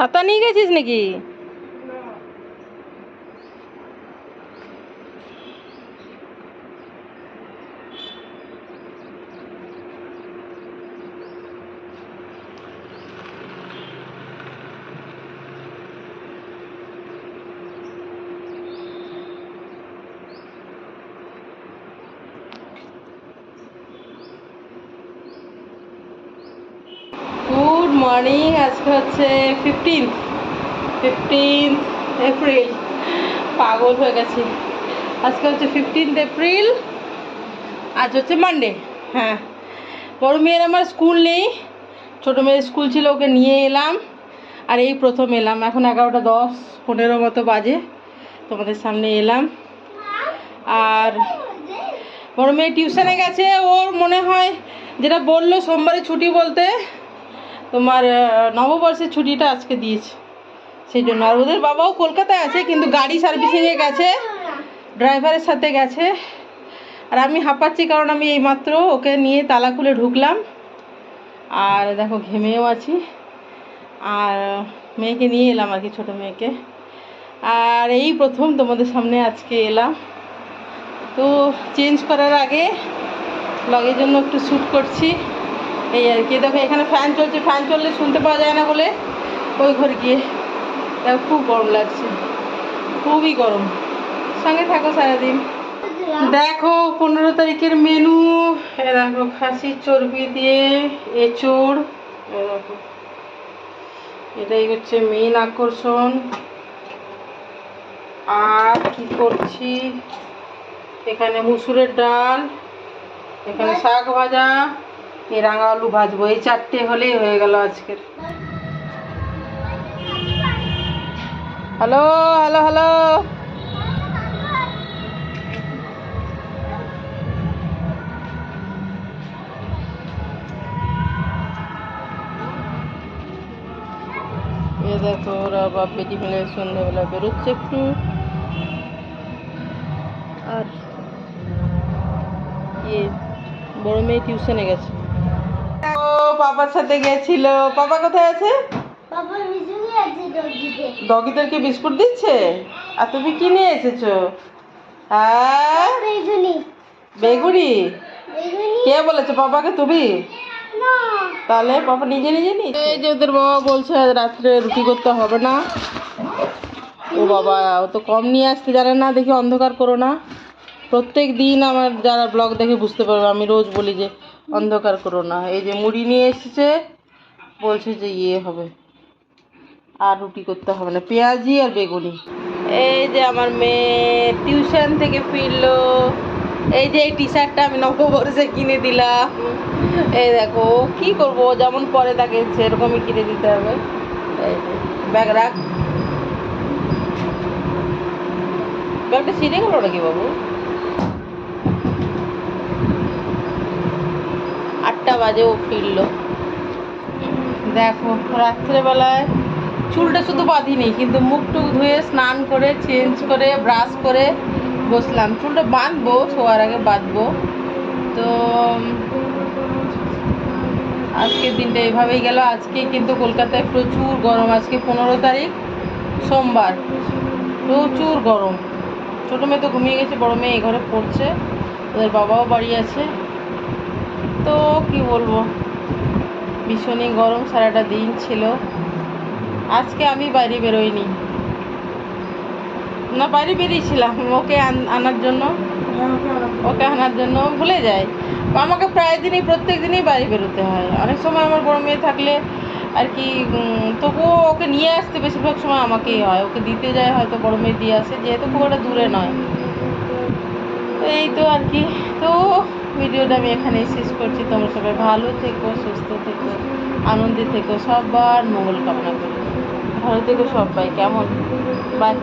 ছাতা নিয়ে গেছিস নাকি গুড মর্নিং আজকে হচ্ছে ফিফটিন্থ ফিফটিন্থ এপ্রিল পাগল হয়ে গেছি। আজকে হচ্ছে ফিফটিন্থ এপ্রিল আজ হচ্ছে মানডে হ্যাঁ বড় মেয়ের আমার স্কুল নেই, ছোটো মেয়ের স্কুল ছিল, ওকে নিয়ে এলাম। আর এই প্রথম এলাম, এখন এগারোটা দশ, পনেরো মতো বাজে। তোমাদের সামনে এলাম। আর বড় মেয়ে টিউশনে গেছে, ওর মনে হয়, যেটা বলল সোমবারে ছুটি বলতে তোমার নববর্ষের ছুটিটা আজকে দিয়েছে। সেই জন্য। আর ওদের বাবাও কলকাতায় আছে, কিন্তু গাড়ি সার্ভিসিংয়ে গেছে ড্রাইভারের সাথে গেছে। আর আমি হাঁপাচ্ছি কারণ আমি এইমাত্র ওকে নিয়ে তালা খুলে ঢুকলাম। আর দেখো, ঘেমেও আছি। আর মেয়েকে নিয়ে এলাম আর কি, ছোটো মেয়েকে। আর এই প্রথম তোমাদের সামনে আজকে এলাম। তো চেঞ্জ করার আগে লগের জন্য একটু শ্যুট করছি। এই আর কি, দেখো এখানে ফ্যান চলছে ফ্যান চললে শুনতে পাওয়া যায় না বলে ওই ঘরে গিয়ে। দেখো খুব গরম লাগছে, খুবই গরম। সঙ্গে থাকো সারাদিন। দেখো পনেরো তারিখের মেনু দেখো খাসির চর্বি দিয়ে এঁচড় এটাই হচ্ছে মেন আকর্ষণ। আর কি করছি? এখানে মুসুরের ডাল, এখানে শাক ভাজা। এই রাঙা আলু ভাজবো। এই চারটে হলেই হয়ে গেল আজকের। Hello hello hello. এ দেখো ওরা বাপ বেটি মিলে সন্ধ্যাবেলা বেরোচ্ছে একটু। আর ইয়ে বড় মেয়ে টিউশনে গেছে। পাপার সাথে গেছিল? পাপা কোথায় আছে? বাবার ডগিদেরকে বিস্কুট দিচ্ছে? আর তুমি কি নিয়ে এসেছ? হ্যাঁ? বেগুনি। কে বলেছে পাপাকে তুমি? তাহলে পাপা নিজে নিজে নিয়েছে এই যে ওদের বাবা বলছে রাত্রে রুটি করতে হবে না। ও বাবা ও তো কম নিয়ে আসতে জানে না দেখি অন্ধকার করো না। প্রত্যেক দিন আমার যারা ব্লগ দেখে বুঝতে পারবে আমি রোজ বলি যে অন্ধকার করো না। এই যে মুড়ি নিয়ে এসেছে, বলছে যে ইয়ে হবে। আর রুটি করতে হবে না, পেঁয়াজি আর বেগুনি। এই যে আমার মেয়ে টিউশন থেকে ফিরলো। এই যে এই টি শার্টটা আমি নববর্ষে কিনে দিলাম। এই দেখো, কি করব? যেমন পরে তাকে সেরকমই কিনে দিতে হবে। এই ব্যাগ রাখ। ব্যাগটা ছিঁড়ে গেল নাকি বাবু? আটটা বাজে ও ফিরলো। দেখো, রাত্রেবেলায় চুলটা শুধু বাঁধিনি, কিন্তু মুখ টুক ধুয়ে স্নান করে চেঞ্জ করে ব্রাশ করে বসলাম। চুলটা বাঁধবো, শোয়ার আগে বাঁধবো। তো, আজকের দিনটা এভাবেই গেল। আজকে কিন্তু কলকাতায় প্রচুর গরম। আজকে পনেরো তারিখ, সোমবার। প্রচুর গরম। ছোটো মেয়ে তো ঘুমিয়ে গেছে, বড় মেয়ে এই ঘরে পড়ছে। ওদের বাবাও বাড়ি আছে। তো কি বলব? ভীষণই গরম সারাটা দিন ছিল। আজকে আমি বাইরে বেরোইনি। না বাইরে বেরিয়েছিলাম। ওকে আনার জন্য। ওকে আনার জন্য ভুলে যায়। আমাকে প্রায় দিনই, প্রত্যেক দিনই বাইরে বেরোতে হয়। অনেক সময় আমার বড় মেয়ে থাকলে আর কি তবুও ওকে নিয়ে আসতে বেশিরভাগ সময় আমাকেই হয়। ওকে দিতে যায় হয়তো বড় মেয়ে দিয়ে আসে, যেহেতু খুব একটা দূরে নয়। এই তো আর কি। তো ভিডিওটা আমি এখানেই শেষ করছি। তোমরা সবাই ভালো থেকো, সুস্থ থেকো, আনন্দে থেকো, সবার মঙ্গল কামনা করি। ভালো থেকো সবাই, কেমন? বাই